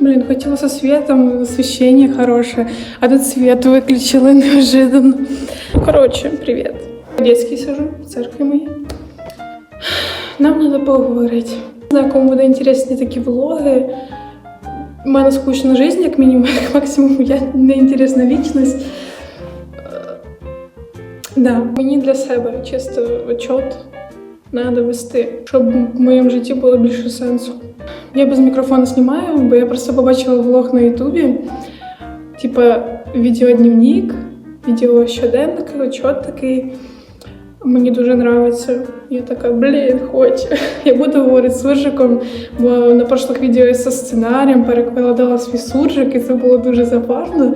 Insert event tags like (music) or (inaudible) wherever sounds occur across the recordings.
Блин, хотела со светом, освещение хорошее, а тут свет выключила неожиданно. Ну, короче, привет. В детській сижу, в церкві моїй. Нам треба поговорити. Не знаю, кому буде інтересні такі влоги. У мене скучна життя, як мінімум, як максимум я неінтересна лічність. Е, Да, мені для себе чисто отчет треба вести, щоб в моєму житті було більше сенсу. Я без мікрофону знімаю, бо я просто побачила влог на Ютубі. Типа відеодневник, відео щоденник, отчет такий. Мені дуже подобається. Я така, блін, хочу. (laughs) Я буду говорити з суржиком, бо на прошлих відео я зі сценарієм перекладала свій суржик, і це було дуже забавно.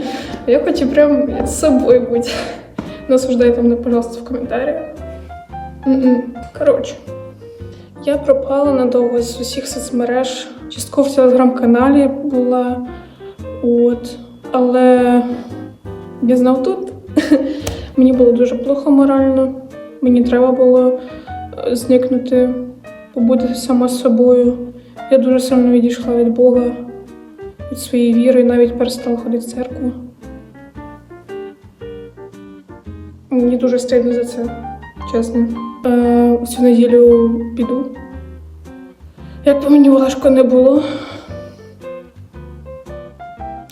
Я хочу прям з собою бути. Не осуждайте мене, пожалуйста, в коментарях. Коротше, я пропала надовго з усіх соцмереж. Частково в телеграм-каналі була. От. Але я знав тут. (laughs) Мені було дуже плохо морально. Мені треба було е, зникнути, побути сама з собою. Я дуже сильно відійшла від Бога, від своєї віри і навіть перестала ходити в церкву. Мені дуже стидно за це, чесно. Е, цю неділю піду. Як би мені важко не було.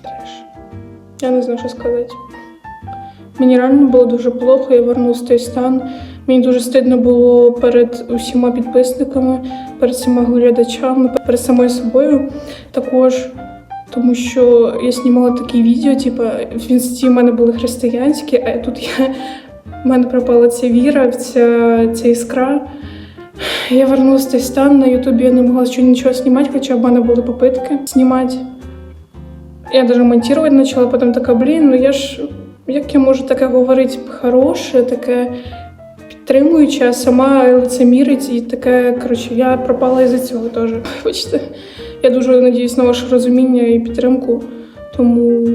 Треш. Я не знаю, що сказати. Мені реально було дуже плохо, я вернулася в той стан. Мені дуже стидно було перед усіма підписниками, перед всіма глядачами, перед самою собою також. Тому що я знімала такі відео, типу, в інсті в мене були християнські, а тут я, в мене пропала ця віра, ця, ця іскра. Я вернулася в той стан, на Ютубі я не могла ще нічого знімати, хоча в мене були попитки знімати. Я даже монтувати почала, потім така, блін, ну я ж як я можу таке говорити хороше, таке підтримуюче, а сама лицемірить і таке, коротше, я пропала із-за цього теж. Вибачте. Я дуже надіюсь на ваше розуміння і підтримку. Тому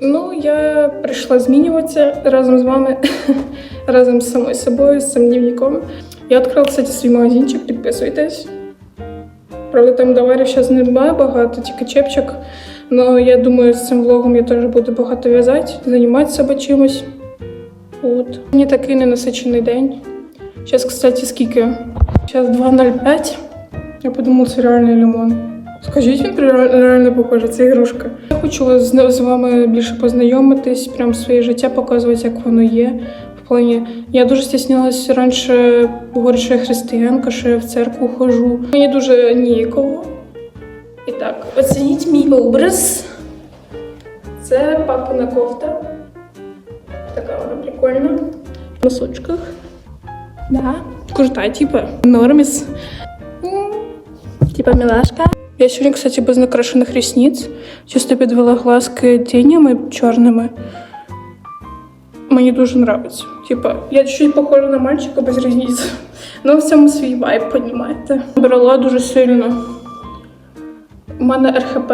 ну, я прийшла змінюватися разом з вами, (laughs) разом з самою собою, з цим дневником. Я відкрила, кстати, свій магазинчик, підписуйтесь. Правда, там товарів зараз немає багато, тільки чепчик. Ну, я думаю, з цим влогом я теж буду багато в'язати, займатися себе чимось. От. Мені такий ненасичений день. Зараз, кстати, скільки? Зараз 2.05. Я подумала, це реальний лимон. Скажіть, він реально похоже, це ігрушка. Я хочу з, вами більше познайомитись, прям своє життя показувати, як воно є. В плані, я дуже стіснялася раніше говорити, що я християнка, що я в церкву ходжу. Мені дуже ніяково. І так, оцініть мій образ. Це папина кофта. Така вона прикольна. В носочках. Да. Крута, типа. Норміс. Типа милашка. Я сьогодні, кстати, без накрашених ресниць. Чисто підвела глазки тінями чорними. Мені дуже подобається. Типа, я чуть-чуть похожа на мальчика без ресниць. Ну, в цьому свій вайб, понімаєте. Брала дуже сильно. У мене РХП.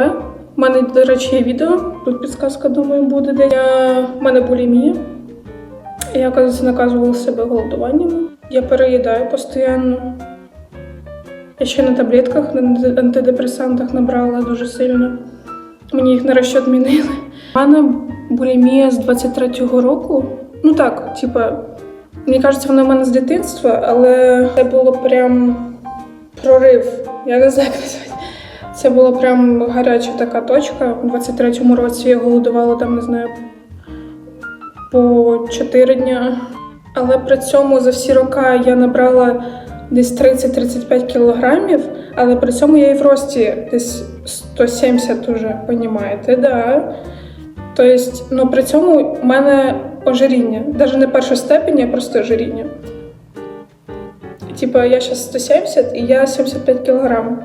У мене, до речі, є відео. Тут підсказка, думаю, буде. Де я... У мене булімія. Я, оказується, наказувала себе голодуванням. Я переїдаю постійно. Я ще на таблетках, на антидепресантах набрала дуже сильно. Мені їх на розчет мінили. У мене булімія з 23-го року. Ну так, типа, мені кажеться, вона в мене з дитинства, але це було прям прорив. Я не знаю, як назвати. Це була прям гаряча така точка. У 23-му році я голодувала там, не знаю, по 4 дня. Але при цьому за всі роки я набрала десь 30-35 кілограмів, але при цьому я і в рості десь 170 уже, понімаєте, да. Тобто, ну при цьому в мене ожиріння. Навіть не першої степені, а просто ожиріння. Типа я зараз 170 і я 75 кілограм.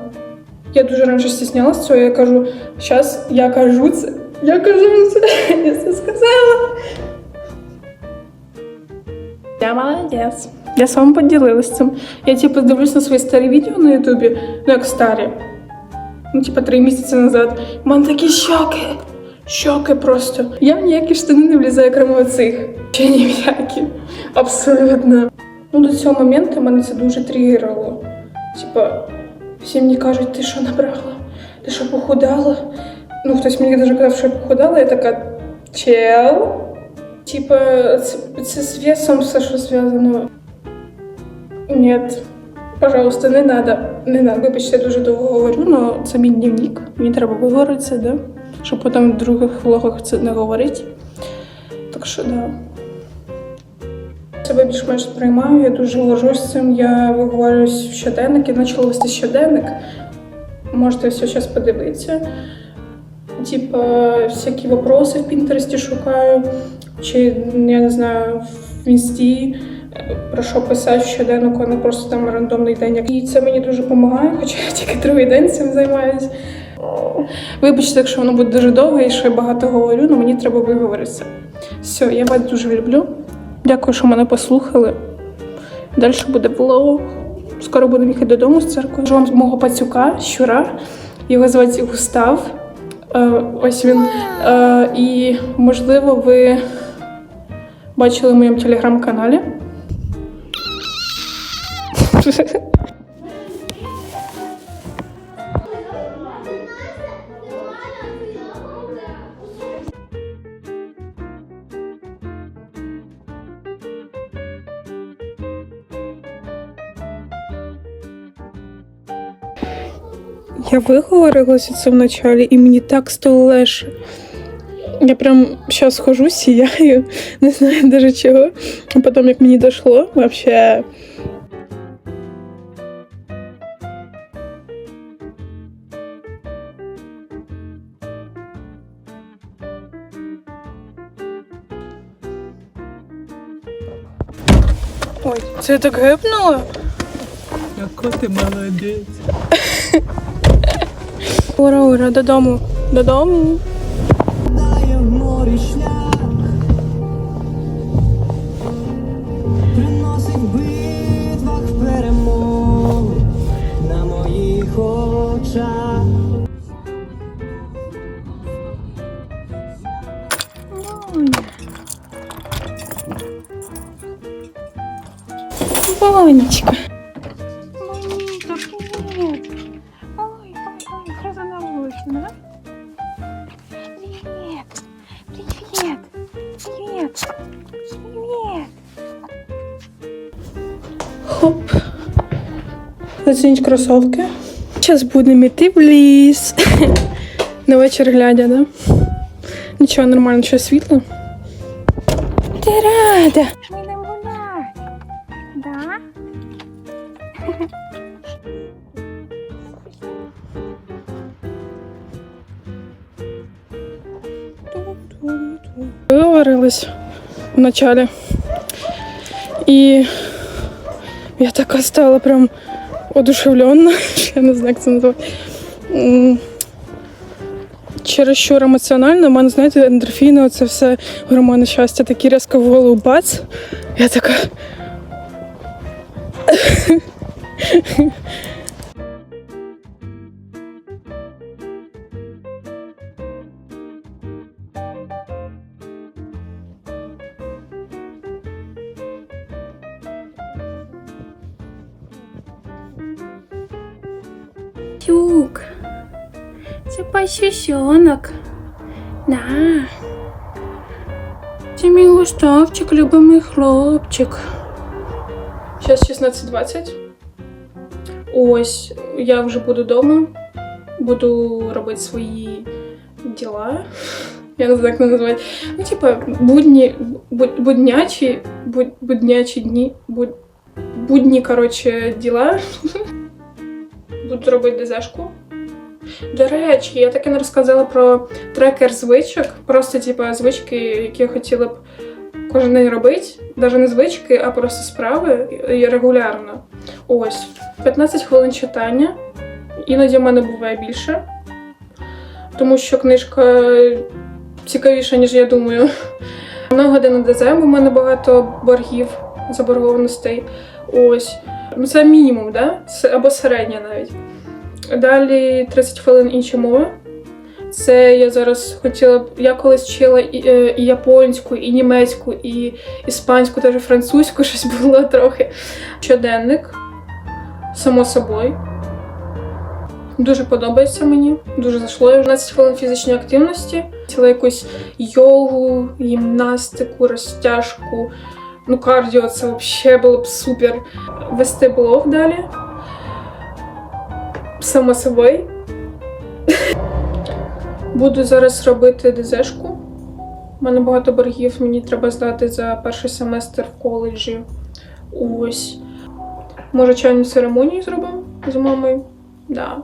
Я дуже раніше стіснялася цього, я кажу, зараз я кажу це. Я кажу це, (laughs) я це сказала. Я молодець. Я з вами поділилася цим. Я типу дивлюсь на свої старі відео на Ютубі, ну як старі. Ну, типа три місяці назад. У мене такі щоки. Щоки просто. Я в ніякі штани не влізаю, крім оцих. Ще ні в які. Абсолютно. Ну, до цього моменту мене це дуже тригерило. Типа, всі мені кажуть, ти що набрала? ти що похудала? Ну, хтось мені даже казав, що я похудала, я така чел. Типа, це, це з весом все, що зв'язано. Ні, пожалуйста, не надо. Не надо. Вибачте, я дуже довго говорю, але це мій дневник. Мені треба виговоритися, да? щоб потім в других влогах це не говорити. Так що, да. Себе більш-менш сприймаю, я дуже горжусь цим. Я виговорююсь в щоденник, я почала вести щоденник. Можете все зараз подивитися. Типа, всякі вопроси в Пінтересті шукаю, чи я не знаю, в інсті про що писати щоденнику, а не просто там рандомний день. І це мені дуже допомагає, хоча я тільки другий день цим займаюся. Вибачте, якщо воно буде дуже довго і що я багато говорю, але мені треба виговоритися. Все, я вас дуже люблю. Дякую, що мене послухали. Далі буде влог. Скоро будемо їхати додому з церкви. Вам мого пацюка, щура. Його звати Густав. Е, ось він. Е, і, можливо, ви бачили в моєму телеграм-каналі. Я виговорилася це вначалі, і мені так стало легше. Я прям зараз хожу, сіяю, не знаю навіть чого. А потім, як мені дійшло, вообще. Це я так гепнула? Яка ти молодець. (laughs) Ура, ура, додому. Додому. Очах. Ванечка. Моника, привет! Ой, ой, ой, разонулась, да? Привет! Привет! Привет! Привет! Хоп. Зацініть кросовки. Зараз будемо йти в ліс. (laughs) На вечір глядя, да? Нічого, нормально, що світло. Ти рада? Виварилась вначалі. І я така стала прям одушевлена, (laughs) я не знаю, як це назвати. М, Чересчур емоціонально, у мене, знаєте, ендорфіни, це все гормони щастя, такі різко в голову бац. Я така. Тюк, це пасюсьонок. На. Це мій густавчик, любимий хлопчик. Зараз 16.20. Ось, я вже буду вдома. Буду робити свої діла. Я не знаю, як це назвати. Ну, типа, будні, буд, буднячі, буд, буднячі дні, буд, будні, коротше, діла. Буду робити ДЗшку. До речі, я таки не розказала про трекер звичок. Просто, типу, звички, які я хотіла б кожен день робити. Навіть не звички, а просто справи і регулярно. Ось. 15 хвилин читання. Іноді в мене буває більше. Тому що книжка цікавіша, ніж я думаю. На годину ДЗ, бо в мене багато боргів, заборгованостей. Ось. Ну, це мінімум, да? Або середня навіть. Далі 30 хвилин інші мови. Це я зараз хотіла б. Я колись вчила і, е, і японську, і німецьку, і іспанську, теж французьку, (laughs) щось було трохи. Щоденник, само собою. Дуже подобається мені, дуже зайшло. 12 хвилин фізичної активності, ціла якусь йогу, гімнастику, розтяжку. Ну, кардіо це взагалі було б супер. Вести блог далі. Само собою. Буду зараз робити ДЗшку. У мене багато боргів, мені треба здати за перший семестр в коледжі. Ось. Може, чайну церемонію зробимо з мамою? Да.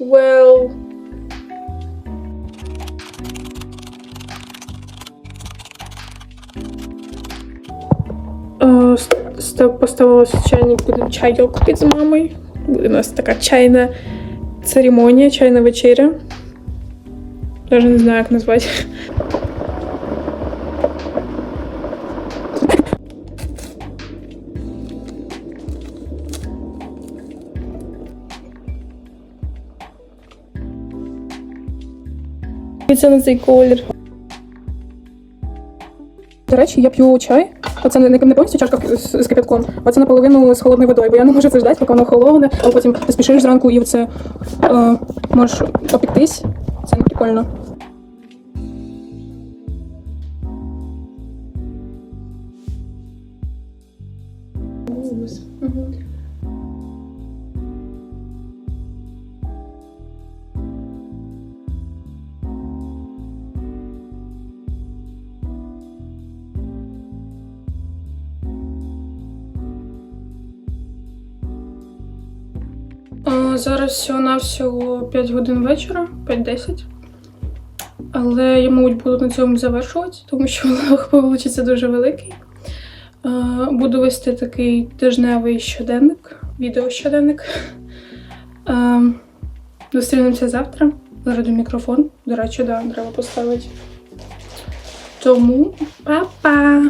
Well. ст- ст- Поставила чайник, будемо чайок під з мамою. Буде у нас така чайна церемонія, чайна вечеря. Даже не знаю, як назвати. Це на цей колір. До речі, я п'ю чай. Оце не, не повністю чашка з, з кипятком, оце це наполовину з холодною водою, бо я не можу це ждати, поки воно холодне, а потім ти спішиш зранку і це е, можеш опіктись. Це не прикольно. Зараз всього-навсього 5 годин вечора, 5-10. Але я, мабуть, буду на цьому завершувати, тому що влог вийде дуже великий. Буду вести такий тижневий щоденник, відеощоденник. А, Зустрінемося завтра. Зараз мікрофон. До речі, да, треба поставити. Тому па-па!